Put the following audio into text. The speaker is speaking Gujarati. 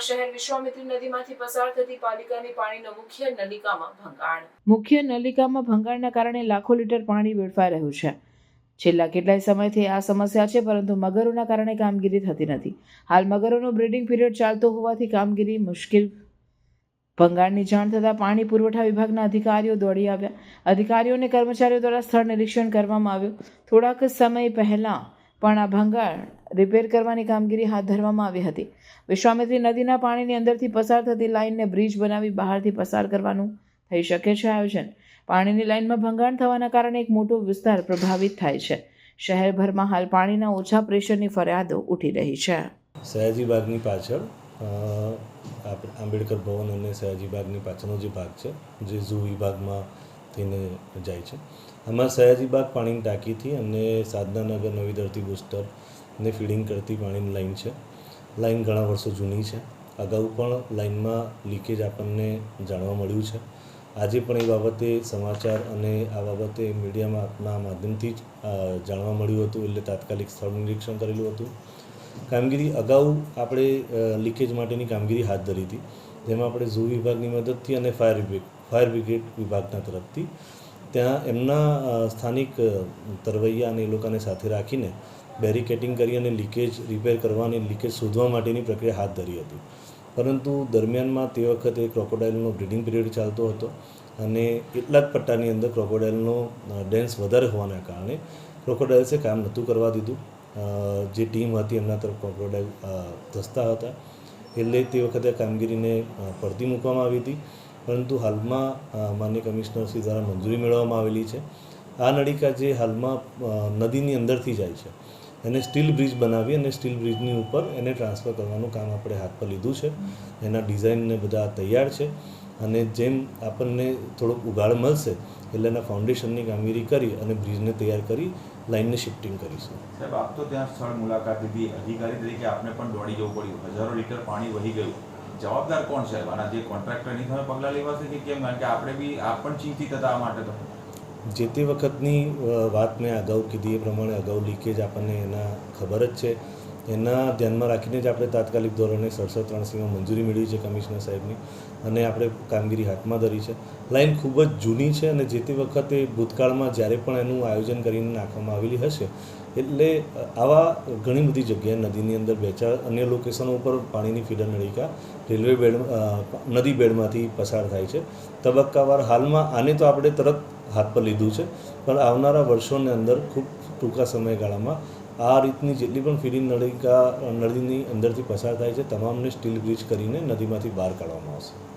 શહેર વિશ્વામિત્રી નદીમાંથી પસાર થતી પાલિકાની પાણીનો મુખ્ય નલિકામાં ભંગાણ. મુખ્ય નલિકામાં ભંગાણના કારણે લાખો લીટર પાણી વેડફાઈ રહ્યું છે. છેલ્લા કેટલાય સમયથી આ સમસ્યા છે, પરંતુ મગરોના કારણે કામગીરી થતી નથી. હાલ મગરોનો બ્રિડિંગ પીરિયડ ચાલતો હોવાથી કામગીરી મુશ્કેલ. ભંગાણની જાણ થતાં પાણી પુરવઠા વિભાગના અધિકારીઓ દોડી આવ્યા. અધિકારીઓ અને કર્મચારીઓ દ્વારા સ્થળ નિરીક્ષણ કરવામાં આવ્યું. થોડાક સમય પહેલાં પણ આ ભંગાણ રિપેર કરવાની કામગીરી હાથ ધરવામાં આવી હતી. વિશ્વામિત્રી નદીના પાણીની અંદરથી પસાર થતી લાઇનને બ્રિજ બનાવી બહારથી પસાર કરવાનું થઈ શકે છે આયોજન. પાણીની લાઇનમાં ભંગાણ થવાના કારણે એક મોટો વિસ્તાર પ્રભાવિત થાય છે. શહેરભરમાં હાલ પાણીના ઓછા પ્રેશરની ફરિયાદો ઉઠી રહી છે. સયાજી બાગની પાછળ આંબેડકર ભવન અને સયાજી બાગની પાછળનો જે ભાગ છે, જે ઝૂ વિભાગમાં થઈને જાય છે. આમાં સયાજી બાગ પાણીની ટાંકીથી અને સાધનાનગર નવી ધરતી બુસ્ટર ને ફીડિંગ કરતી પાણીની લાઈન છે. લાઇન ઘણા વર્ષો જૂની છે. અગાઉ પણ લાઈનમાં લીકેજ આપણને જાણવા મળ્યું છે. આજે પણ એ બાબતે સમાચાર અને આ બાબતે મીડિયામાં માધ્યમથી જ જાણવા મળ્યું હતું એટલે તાત્કાલિક સ્થળ નિરીક્ષણ કરેલું હતું. કામગીરી અગાઉ આપણે લીકેજ માટેની કામગીરી હાથ ધરી હતી. જેમાં આપણે ઝૂ વિભાગની મદદથી અને ફાયર બ્રિગેડ ફાયર બ્રિગેડ વિભાગના તરફથી. ત્યાં એમના સ્થાનિક તરવૈયા અને એ લોકોને સાથે રાખીને બેરિકેટિંગ કરી અને લીકેજ રિપેર કરવા અને લીકેજ શોધવા માટેની પ્રક્રિયા હાથ ધરી હતી. પરંતુ દરમિયાનમાં તે વખતે ક્રોકોડાઇલનો બ્રીડિંગ પિરિયડ ચાલતો હતો અને એટલા જ પટ્ટાની અંદર ક્રોકોડાઇલનો ડેન્સ વધારે હોવાના કારણે ક્રોકોડાઇલ્સે કામ નહોતું કરવા દીધું. જે ટીમ હતી એમના તરફ ક્રોકોડાઇલ ધસતા હતા. એટલે તે વખતે કામગીરીને પડતી મૂકવામાં આવી હતી. પરંતુ હાલમાં માન્ય કમિશનર શ્રી દ્વારા મંજૂરી મેળવવામાં આવેલી છે. આ નળિકા જે હાલમાં નદીની અંદરથી જાય છે. એને સ્ટીલ બ્રિજ બનાવી અને સ્ટીલ બ્રિજની ઉપર એને ટ્રાન્સફર કરવાનું કામ આપણે હાથ પર લીધું છે. એના ડિઝાઇનને બધા તૈયાર છે અને જેમ આપણને થોડોક ઉગાડ મળશે એટલે એના ફાઉન્ડેશનની કામગીરી કરી અને બ્રિજને તૈયાર કરી લાઇનને શિફ્ટિંગ કરીશું. સાહેબ, આપ તો ત્યાં સ્થળ મુલાકાત લીધી. અધિકારી તરીકે આપને પણ દોડી જવું પડ્યું. હજારો લીટર પાણી વહી ગયું. જવાબદાર કોણ સાહેબ? આના જે કોન્ટ્રાક્ટરની તમે પગલાં લેવાશે કે કેમ? કારણ કે આપણે બી, આપ પણ ચિંતિત હતા આ માટે તો. જે તે વખતની વાત મેં અગાઉ કીધી એ પ્રમાણે અગાઉ લીકેજ આપણને એના ખબર જ છે. એના ધ્યાનમાં રાખીને જ આપણે તાત્કાલિક ધોરણે સડસઠ ત્રણસીમાં મંજૂરી મેળવી છે કમિશનર સાહેબની અને આપણે કામગીરી હાથમાં ધરી છે. લાઇન ખૂબ જ જૂની છે અને જે તે વખતે ભૂતકાળમાં જ્યારે પણ એનું આયોજન કરીને નાખવામાં આવેલી હશે, એટલે આવા ઘણી બધી જગ્યાએ નદીની અંદર બે ચાર અન્ય લોકેશનો ઉપર પાણીની ફીડર નળિકા રેલવે બેડ નદી બેડમાંથી પસાર થાય છે. તબક્કાવાર હાલમાં આને તો આપણે તરત હાથ પર લીધું છે. પણ આવનારા વર્ષોની અંદર ખૂબ ટૂંકા સમયગાળામાં આ રીતની જેટલી પણ ફીડિંગ નળિકા નદીની અંદરથી પસાર થાય છે, તમામને સ્ટીલ બ્રિજ કરીને નદીમાંથી બહાર કાઢવામાં આવશે.